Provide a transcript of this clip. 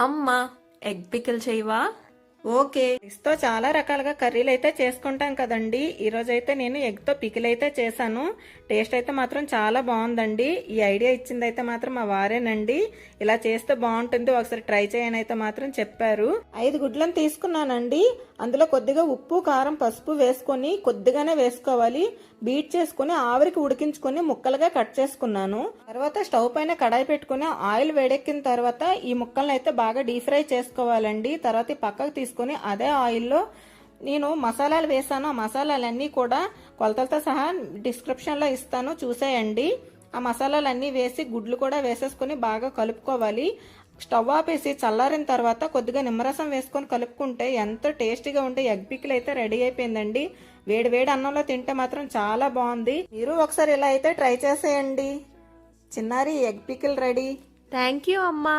అమ్మా egg pickle చేయవా? Okay. ఎగ్స్తో చాలా రకాలుగా కర్రీలు అయితే చేసుకుంటాం కదండి. ఈరోజు అయితే నేను ఎగ్తో పికిల్ అయితే చేశాను. టేస్ట్ అయితే మాత్రం చాలా బాగుందండి. ఈ ఐడియా ఇచ్చింది అయితే మాత్రం మా వారేనండి. ఇలా చేస్తే బాగుంటుంది. ఒకసారి ట్రై చేయని అయితే మాత్రం చెప్పారు. ఐదు గుడ్లను తీసుకున్నానండి. అందులో కొద్దిగా ఉప్పు కారం పసుపు వేసుకొని కొద్దిగానే వేసుకోవాలి. బీట్ చేసుకుని ఆవిరికి ఉడికించుకొని ముక్కలుగా కట్ చేసుకున్నాను. తర్వాత స్టవ్ పైన కడాయి పెట్టుకుని ఆయిల్ వేడెక్కిన తర్వాత ఈ ముక్కలను అయితే బాగా డీప్ ఫ్రై చేసుకోవాలండి. తర్వాత పక్కకు తీసుకొని అదే ఆయిల్లో నేను మసాలాలు వేసాను. ఆ మసాలాలన్నీ కూడా కొలతలతో సహా డిస్క్రిప్షన్లో ఇస్తాను. చూసేయండి. ఆ మసాలాలన్నీ వేసి గుడ్లు కూడా వేసేసుకొని బాగా కలుపుకోవాలి. స్టవ్ ఆపేసి చల్లారిన తర్వాత కొద్దిగా నిమ్మరసం వేసుకొని కలుపుకుంటే ఎంతో టేస్టీగా ఉంటే ఎగ్ పిక్లు అయితే రెడీ అయిపోయిందండి. వేడి వేడి అన్నంలో తింటే మాత్రం చాలా బాగుంది. మీరు ఒకసారి ఇలా అయితే ట్రై చేసేయండి. చిన్నారి egg pickle ready. Thank you అమ్మా.